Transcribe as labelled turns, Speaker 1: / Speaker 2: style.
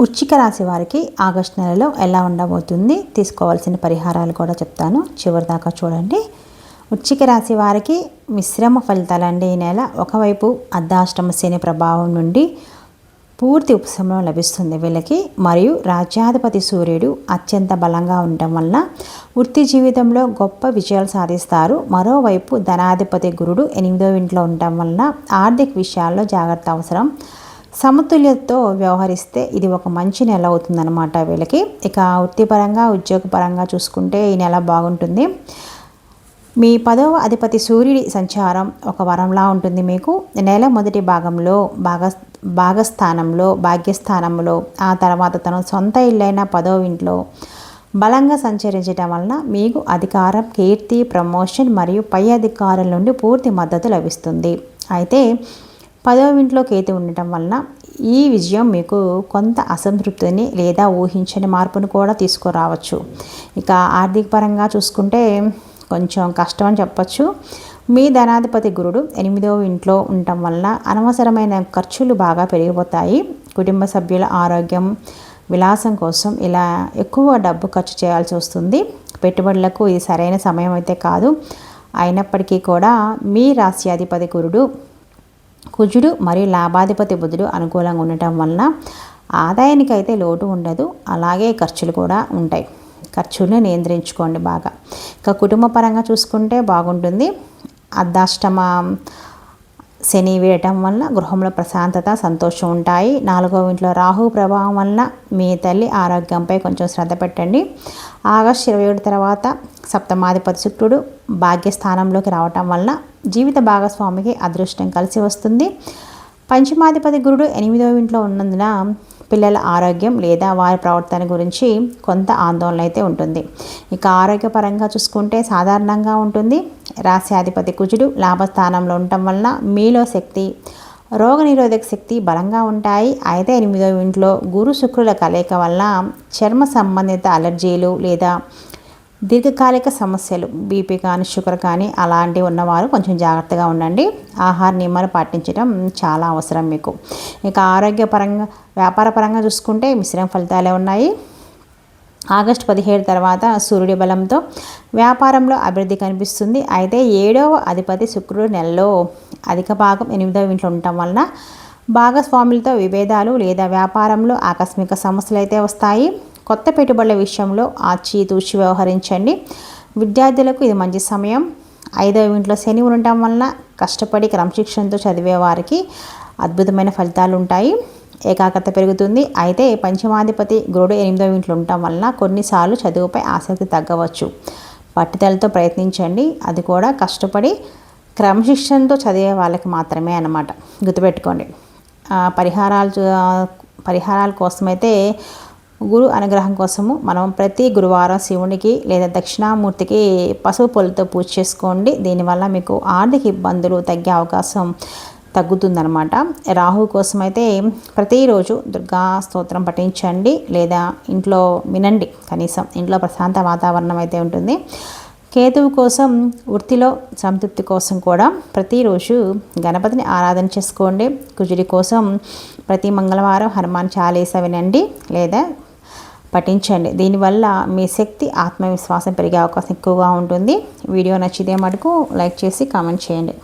Speaker 1: వృచ్చిక రాశి వారికి ఆగస్టు నెలలో ఎలా ఉండబోతుంది తీసుకోవాల్సిన పరిహారాలు కూడా చెప్తాను. చివరి దాకా చూడండి. వృచ్చిక రాశి వారికి మిశ్రమ ఫలితాలండి. ఈ నెల ఒకవైపు అర్ధాష్టమ శని ప్రభావం నుండి పూర్తి ఉపశమనం లభిస్తుంది వీళ్ళకి. మరియు రాజ్యాధిపతి సూర్యుడు అత్యంత బలంగా ఉండటం వల్ల వృత్తి జీవితంలో గొప్ప విజయాలు సాధిస్తారు. మరోవైపు ధనాధిపతి గురుడు ఎనిమిదో ఇంట్లో ఉండటం వలన ఆర్థిక విషయాల్లో జాగ్రత్త అవసరం. సమతుల్యతతో వ్యవహరిస్తే ఇది ఒక మంచి నెల అవుతుందన్నమాట వీళ్ళకి. ఇక వృత్తిపరంగా ఉద్యోగపరంగా చూసుకుంటే ఈ నెల బాగుంటుంది. మీ పదవ అధిపతి సూర్యుడి సంచారం ఒక వరంలా ఉంటుంది మీకు. నెల మొదటి భాగంలో భాగ భాగస్థానంలో భాగ్యస్థానంలో ఆ తర్వాత తన సొంత ఇల్లైన పదవ ఇంట్లో బలంగా సంచరించడం వలన మీకు అధికారం కీర్తి ప్రమోషన్ మరియు పై అధికారుల నుండి పూర్తి మద్దతు లభిస్తుంది. అయితే పదవ ఇంట్లో కేతు ఉండటం వలన ఈ విజయం మీకు కొంత అసంతృప్తిని లేదా ఊహించని మార్పును కూడా తీసుకురావచ్చు. ఇక ఆర్థిక పరంగా చూసుకుంటే కొంచెం కష్టం అని చెప్పచ్చు. మీ ధనాధిపతి గురుడు ఎనిమిదవ ఇంట్లో ఉండటం వల్ల అనవసరమైన ఖర్చులు బాగా పెరిగిపోతాయి. కుటుంబ సభ్యుల ఆరోగ్యం విలాసం కోసం ఇలా ఎక్కువ డబ్బు ఖర్చు చేయాల్సి వస్తుంది. పెట్టుబడులకు ఇది సరైన సమయం అయితే కాదు. అయినప్పటికీ కూడా మీ రాశ్యాధిపతి గురుడు కుజుడు మరియు లాభాధిపతి బుధుడు అనుకూలంగా ఉండటం వలన ఆదాయానికి అయితే లోటు ఉండదు. అలాగే ఖర్చులు కూడా ఉంటాయి. ఖర్చులను నియంత్రించుకోండి బాగా. ఇక కుటుంబ పరంగా చూసుకుంటే బాగుంటుంది. అర్ధాష్టమ శని వేయటం వల్ల గృహంలో ప్రశాంతత సంతోషం ఉంటాయి. నాలుగో ఇంట్లో రాహు ప్రభావం వల్ల మీ తల్లి ఆరోగ్యంపై కొంచెం శ్రద్ధ పెట్టండి. ఆగస్ట్ ఇరవై ఏడు తర్వాత సప్తమాధిపతి శుక్రుడు భాగ్యస్థానంలోకి రావటం వల్ల జీవిత భాగస్వామికి అదృష్టం కలిసి వస్తుంది. పంచమాధిపతి గురుడు ఎనిమిదవ ఇంట్లో ఉన్నందున పిల్లల ఆరోగ్యం లేదా వారి ప్రవర్తన గురించి కొంత ఆందోళన అయితే ఉంటుంది. ఇక ఆరోగ్యపరంగా చూసుకుంటే సాధారణంగా ఉంటుంది. రాశ్యాధిపతి కుజుడు లాభస్థానంలో ఉండటం వలన మీలో శక్తి రోగనిరోధక శక్తి బలంగా ఉంటాయి. అయితే ఎనిమిదో ఇంట్లో గురు శుక్రుల కలయిక వల్ల చర్మ సంబంధిత అలర్జీలు లేదా దీర్ఘకాలిక సమస్యలు బీపీ కానీ షుగర్ కానీ అలాంటివి ఉన్నవారు కొంచెం జాగ్రత్తగా ఉండండి. ఆహార నియమాలు పాటించడం చాలా అవసరం మీకు. ఇక ఆరోగ్యపరంగా వ్యాపారపరంగా చూసుకుంటే మిశ్రమ ఫలితాలే ఉన్నాయి. ఆగస్టు పదిహేడు తర్వాత సూర్యుడి బలంతో వ్యాపారంలో అభివృద్ధి కనిపిస్తుంది. అయితే ఏడవ అధిపతి శుక్రుడు నెలలో అధిక భాగం ఎనిమిదవ ఇంట్లో ఉండటం వలన భాగస్వాములతో విభేదాలు లేదా వ్యాపారంలో ఆకస్మిక సమస్యలు అయితే వస్తాయి. కొత్త పెట్టుబడుల విషయంలో ఆచితూచి వ్యవహరించండి. విద్యార్థులకు ఇది మంచి సమయం. ఐదవ ఇంట్లో శని ఉండటం వలన కష్టపడి క్రమశిక్షణతో చదివే వారికి అద్భుతమైన ఫలితాలు ఉంటాయి. ఏకాగ్రత పెరుగుతుంది. అయితే పంచమాధిపతి గురుడు ఎనిమిదవ ఇంట్లో ఉండటం వలన కొన్నిసార్లు చదువుపై ఆసక్తి తగ్గవచ్చు. పట్టుదలతో ప్రయత్నించండి. అది కూడా కష్టపడి క్రమశిక్షణతో చదివే వాళ్ళకి మాత్రమే అన్నమాట. గుర్తుపెట్టుకోండి. పరిహారాలు పరిహారాల కోసమైతే గురు అనుగ్రహం కోసము మనం ప్రతి గురువారం శివునికి లేదా దక్షిణామూర్తికి పసుపు పొలతో పూజ చేసుకోండి. దీనివల్ల మీకు ఆర్థిక ఇబ్బందులు తగ్గే అవకాశం తగ్గుతుందనమాట రాహు కోసం అయితే ప్రతిరోజు దుర్గా స్తోత్రం పఠించండి లేదా ఇంట్లో వినండి. కనీసం ఇంట్లో ప్రశాంత వాతావరణం అయితే ఉంటుంది. కేతువు కోసం వృత్తిలో సంతృప్తి కోసం కూడా ప్రతిరోజు గణపతిని ఆరాధన చేసుకోండి. కుజుడి కోసం ప్రతి మంగళవారం హనుమాన్ చాలీస వినండి లేదా పఠించండి. దీనివల్ల మీ శక్తి ఆత్మవిశ్వాసం పెరిగే అవకాశం ఎక్కువగా ఉంటుంది. వీడియో నచ్చితే మటుకు లైక్ చేసి కామెంట్ చేయండి.